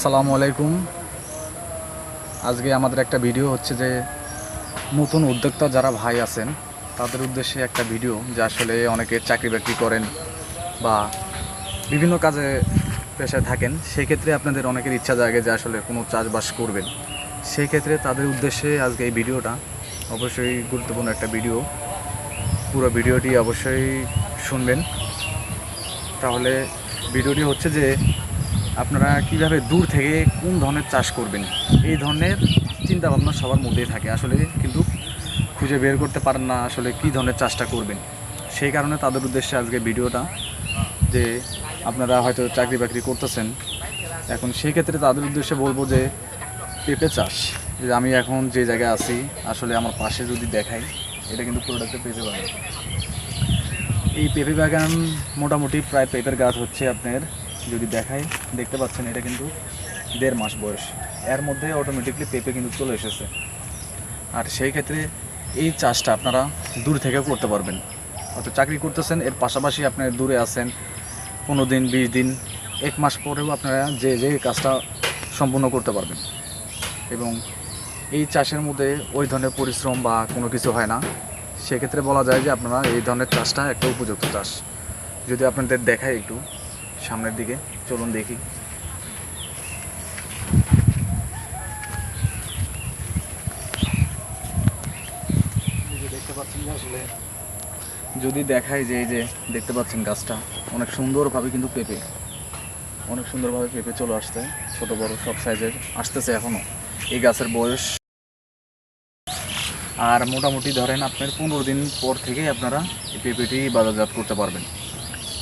আসসালামু আলাইকুম। আজকে আমাদের একটা ভিডিও হচ্ছে যে নতুন উদ্যোক্তা যারা ভাই আছেন, তাদের উদ্দেশ্যে একটা ভিডিও যে আসলে অনেকে চাকরি বাকরি করেন বা বিভিন্ন কাজে পেশায় থাকেন সেই ক্ষেত্রে আপনাদের অনেকের ইচ্ছা জাগে যে আসলে কোনো চাষবাস করবেন। সেই ক্ষেত্রে তাদের উদ্দেশ্যে আজকে এই ভিডিওটা অবশ্যই গুরুত্বপূর্ণ একটা ভিডিও। পুরো ভিডিওটি অবশ্যই শুনবেন। তাহলে ভিডিওটি হচ্ছে যে আপনারা কীভাবে দূর থেকে কোন ধরনের চাষ করবেন? এই ধরনের চিন্তা ভাবনা সবার মধ্যেই থাকে। আসলে কিন্তু খুঁজে বের করতে পারেন না আসলে কী ধরনের চাষটা করবেন। সেই কারণে তাদের উদ্দেশ্যে আজকে ভিডিওটা যে আপনারা হয়তো চাকরি বাকরি করতেছেন, এখন সেই ক্ষেত্রে তাদের উদ্দেশ্যে বলব যে পেঁপে চাষ। যে আমি এখন যে জায়গায় আছি, আসলে আমার পাশে যদি দেখাই, এটা কিন্তু প্রোডাক্টে পেঁপে বাগান। এই পেঁপে বাগান মোটামুটি প্রায় পেঁপের গাছ হচ্ছে আপনার যদি দেখাই, দেখতে পাচ্ছেন, এটা কিন্তু দেড় মাস বয়স। এর মধ্যে অটোমেটিকলি পেঁপে কিন্তু চলে এসেছে। আর সেই ক্ষেত্রে এই চাষটা আপনারা দূর থেকেও করতে পারবেন। হয়তো চাকরি করতেছেন, এর পাশাপাশি আপনার দূরে আছেন, পনেরো দিন, বিশ দিন, এক মাস পরেও আপনারা যে যে কাজটা সম্পূর্ণ করতে পারবেন। এবং এই চাষের মধ্যে ওই ধরনের পরিশ্রম বা কোনো কিছু হয় না। সেক্ষেত্রে বলা যায় যে আপনারা এই ধরনের চাষটা একটা উপযুক্ত চাষ। যদি আপনাদের দেখায় একটু। সামনের দিকে। চলুন দেখি। যদি দেখায় যে এই যে দেখতে পাচ্ছেন গাছটা, অনেক সুন্দরভাবে কিন্তু পেঁপে, অনেক সুন্দরভাবে পেঁপে চলে আসছে, ছোট বড় সব সাইজের, আসতেছে এখনও। এই গাছের বয়স, আর মোটামুটি ধরেন আপনার পনেরো দিন পর থেকেই আপনারা এই পেঁপেটি বাজারজাত করতে পারবেন।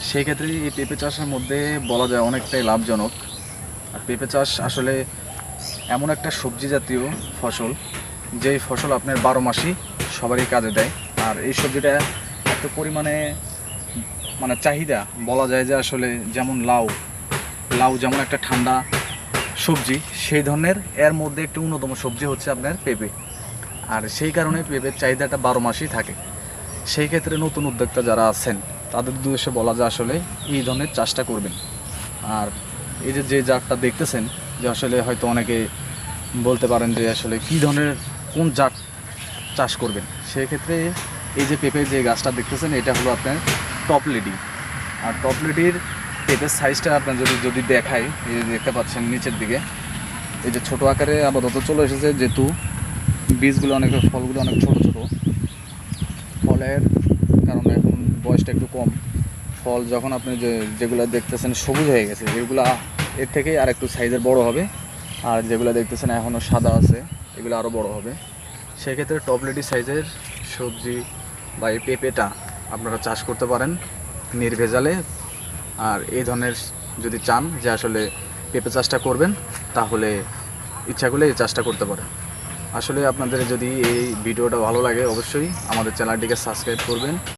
সেই ক্ষেত্রে এই পেঁপে চাষের মধ্যে বলা যায় অনেকটাই লাভজনক। আর পেঁপে চাষ আসলে এমন একটা সবজি জাতীয় ফসল, যেই ফসল আপনার বারো মাসই সবারই কাজে দেয়। আর এই সবজিটা এত পরিমাণে মানে চাহিদা, বলা যায় যে আসলে যেমন লাউ লাউ যেমন একটা ঠান্ডা সবজি, সেই ধরনের এর মধ্যে একটি অন্যতম সবজি হচ্ছে আপনার পেঁপে। আর সেই কারণে পেঁপের চাহিদাটা বারো মাসই থাকে। সেই ক্ষেত্রে নতুন উদ্যোক্তা যারা আছেন তাদের উদ্দেশ্যে বলা যায় আসলে এই ধরনের চাষটা করবেন। আর এই যে যে জাতটা দেখতেছেন, যে আসলে হয়তো অনেকে বলতে পারেন যে আসলে কী ধরনের, কোন জাত চাষ করবেন? সেক্ষেত্রে এই যে পেঁপে যে গাছটা দেখতেছেন, এটা হলো আপনার টপ লেডি। আর টপ লেডির পেঁপের সাইজটা আপনার যদি যদি দেখাই, এই যে দেখতে পাচ্ছেন নিচের দিকে, এই যে ছোটো আকারে আপাতত চলে এসেছে, যেহেতু বীজগুলো অনেক, ফলগুলো অনেক ছোট ছোট। ফলের বয়সটা একটু কম। ফল যখন আপনি যে, যেগুলো দেখতেছেন সবুজ হয়ে গেছে, এগুলো এর থেকেই আর একটু সাইজের বড় হবে। আর যেগুলো দেখতেছেন এখনও সাদা আছে, এগুলো আরও বড় হবে। সেক্ষেত্রে টপলেটি সাইজের সবজি বা এই পেঁপেটা আপনারা চাষ করতে পারেন নির্ভেজালে। আর এই ধরনের যদি চান যে আসলে পেঁপে চাষটা করবেন, তাহলে ইচ্ছা করলে এই চাষটা করতে পারেন। আসলে আপনাদের যদি এই ভিডিওটা ভালো লাগে, অবশ্যই আমাদের চ্যানেলটিকে সাবস্ক্রাইব করবেন।